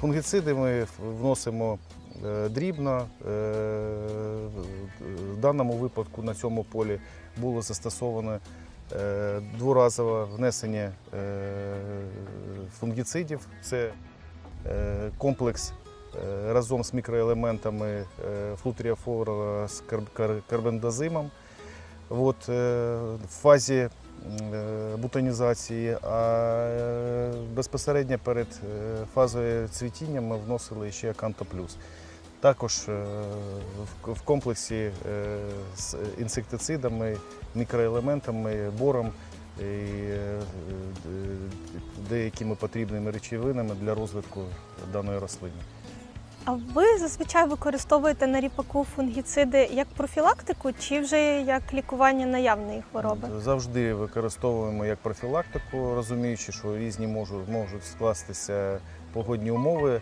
Фунгіциди ми вносимо е, дрібно. Е, В даному випадку на цьому полі було застосовано е, дворазове внесення фунгіцидів. Це комплекс разом з мікроелементами флутріафора з кар- кар- карбендазимом. От, е, в фазі е, бутонізації, а е, безпосередньо перед фазою цвітіння ми вносили ще Аканто Плюс. Також в- комплексі з інсектицидами, мікроелементами, бором і деякими потрібними речовинами для розвитку даної рослини. А ви зазвичай використовуєте на ріпаку фунгіциди як профілактику чи вже як лікування наявної хвороби? Завжди використовуємо як профілактику, розуміючи, що різні можуть, можуть скластися погодні умови.